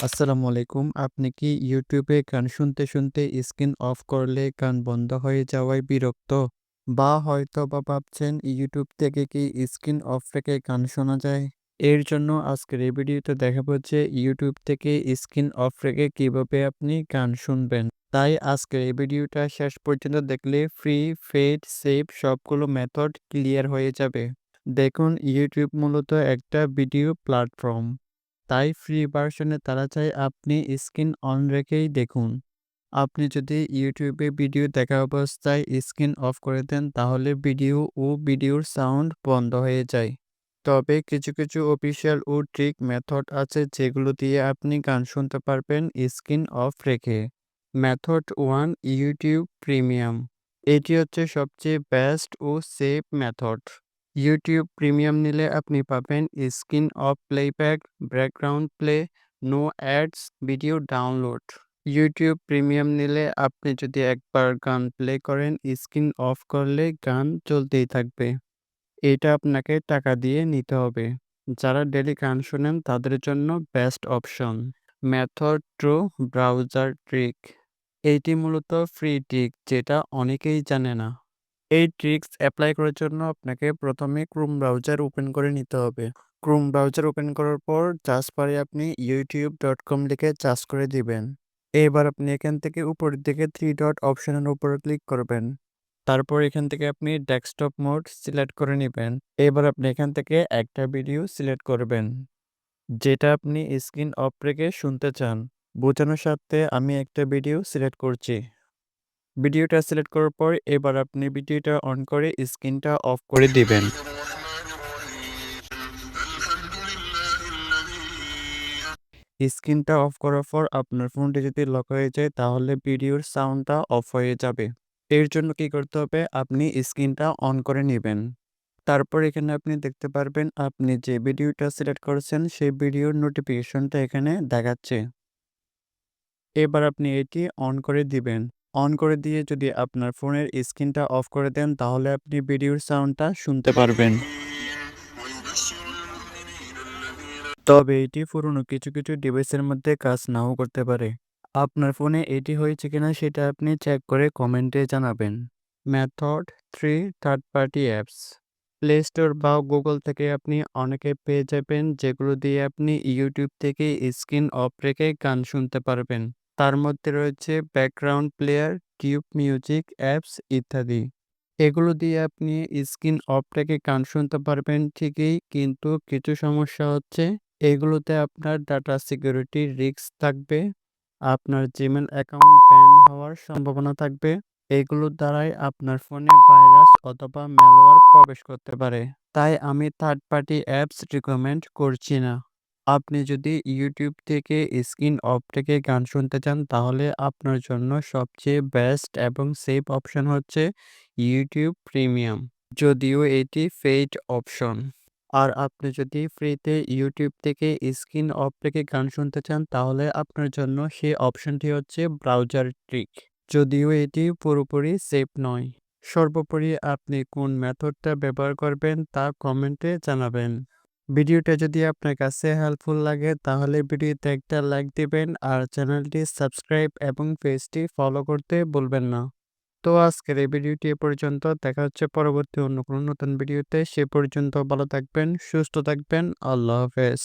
আসসালামু আলাইকুম। আপনি কি ইউটিউবে গান শুনতে, শুনতে স্ক্রিন অফ করলে গান বন্ধ হয়ে যাওয়ায় বিরক্ত? বা হয়তো বা ভাবছেন ইউটিউব থেকে কি স্ক্রিন অফ রেখে গান শোনা যায়? এর জন্য আজকের এই ভিডিওতে দেখাবো যে ইউটিউব থেকে স্ক্রিন অফ রেখে কীভাবে আপনি গান শুনবেন। তাই আজকের এই ভিডিওটা শেষ পর্যন্ত দেখলে ফ্রি, ফেড, সেভ সবগুলো মেথড ক্লিয়ার হয়ে যাবে। দেখুন ইউটিউব মূলত একটা ভিডিও প্ল্যাটফর্ম। তাই ফ্রি ভার্সনে তারা চায় আপনি স্ক্রিন অন রেখেই দেখুন। আপনি যদি ইউটিউবে ভিডিও দেখা অবস্থায় স্ক্রিন অফ করে দেন, তাহলে ভিডিও ও ভিডিওর সাউন্ড বন্ধ হয়ে যায়। তবে কিছু কিছু অফিসিয়াল ও ট্রিক মেথড আছে যেগুলো দিয়ে আপনি গান শুনতে পারবেন স্ক্রিন অফ রেখে। মেথড ওয়ান ইউটিউব প্রিমিয়াম এটি হচ্ছে সবচেয়ে বেস্ট ও সেফ মেথড। ইউটিউব প্রিমিয়াম নিলে আপনি পাবেন screen off playback, background play, no ads, video download. YouTube premium নিলে আপনি যদি একবার গান প্লে করেন স্ক্রিন অফ করলে গান চলতেই থাকবে। এটা আপনাকে টাকা দিয়ে নিতে হবে। যারা ডেলি গান শোনেন তাদের জন্য best option. Method two browser trick এইটি মূলত ফ্রি ট্রিক যেটা অনেকেই জানে না। এই ট্রিক্স অ্যাপ্লাই করার জন্য আপনাকে প্রথমে ক্রোম ব্রাউজার ওপেন করে নিতে হবে। ক্রোম ব্রাউজার ওপেন করার পর চার্জ পারে আপনি ইউটিউব ডট কম লিখে চার্জ করে দিবেন। এবার আপনি এখান থেকে উপরের দিকে থ্রি ডট অপশনের উপরে ক্লিক করবেন। তারপর এখান থেকে আপনি ডেস্কটপ মোড সিলেক্ট করে নেবেন। এবার আপনি এখান থেকে একটা ভিডিও সিলেক্ট করবেন। যেটা আপনি স্ক্রিন অফ রেখে শুনতে চান। বোঝানোর সাথে আমি একটা ভিডিও সিলেক্ট করছি। ভিডিওটা সিলেক্ট করার পর এবার আপনি ভিডিওটা অন করে স্ক্রিনটা অফ করে দিবেন। স্ক্রিনটা অফ করার পর আপনার ফোনটি যদি লক হয়ে যায়, তাহলে ভিডিওর সাউন্ডটা অফ হয়ে যাবে। এর জন্য কি করতে হবে? আপনি স্ক্রিনটা অন করে নেবেন। তারপর এখানে আপনি দেখতে পারবেন, আপনি যে ভিডিওটা সিলেক্ট করেছেন, সেই ভিডিওর নোটিফিকেশনটা এখানে দেখাচ্ছে। এবার আপনি এটি অন করে দিবেন। অন করে দিয়ে যদি আপনার ফোনের স্ক্রিনটা অফ করে দেন, তাহলে আপনি ভিডিওর সাউন্ডটা শুনতে পারবেন। তবে এটি পুরনো কিছু কিছু ডিভাইসের মধ্যে কাজ নাও করতে পারে। আপনার ফোনে এটি হয়েছে কিনা সেটা আপনি চেক করে কমেন্টে জানাবেন। Method three third party apps play store বা গুগল থেকে আপনি অনেকে পেয়ে যাবেন, যেগুলো দিয়ে আপনি ইউটিউব থেকে স্ক্রিন অফ রেখে গান শুনতে পারবেন। তার মধ্যে রয়েছে background player tube music apps ইত্যাদি। এগুলো দিয়ে আপনি স্ক্রিন অফ রেখে গান শুনতে পারবেন ঠিকই, কিন্তু কিছু সমস্যা হচ্ছে, এগুলোতে আপনার ডাটা সিকিউরিটি রিস্ক থাকবে, আপনার জিমেল অ্যাকাউন্ট ব্যান হওয়ার সম্ভাবনা থাকবে, এগুলোর দ্বারাই আপনার ফোনে ভাইরাস অথবা ম্যালওয়্যার প্রবেশ করতে পারে। তাই আমি থার্ড পার্টি অ্যাপস রিকমেন্ড করছি না। আপনি যদি ইউটিউব থেকে স্ক্রিন অফ থেকে গান শুনতে চান, তাহলে আপনার জন্য সবচেয়ে বেস্ট এবং সেফ অপশন হচ্ছে ইউটিউব প্রিমিয়াম যদিও এটি ফেইড অপশন আর আপনি যদি ফ্রিতে ইউটিউব থেকে স্ক্রিন অফ থেকে গান শুনতে চান, তাহলে আপনার জন্য সেই অপশনটি হচ্ছে ব্রাউজার ট্রিক যদিও এটি পুরোপুরি সেফ নয়। সর্বোপরি আপনি কোন মেথডটা ব্যবহার করবেন, তা কমেন্টে জানাবেন। ভিডিওটা যদি আপনার কাছে হেল্পফুল লাগে, তাহলে ভিডিওতে একটা লাইক দিবেন আর চ্যানেলটি সাবস্ক্রাইব এবং পেজটি ফলো করতে ভুলবেন না। তো আজকের এই ভিডিওটি এ পর্যন্ত। দেখা হচ্ছে পরবর্তী অন্য কোনো নতুন ভিডিওতে। সে পর্যন্ত ভালো থাকবেন, সুস্থ থাকবেন। আল্লাহ হাফেজ।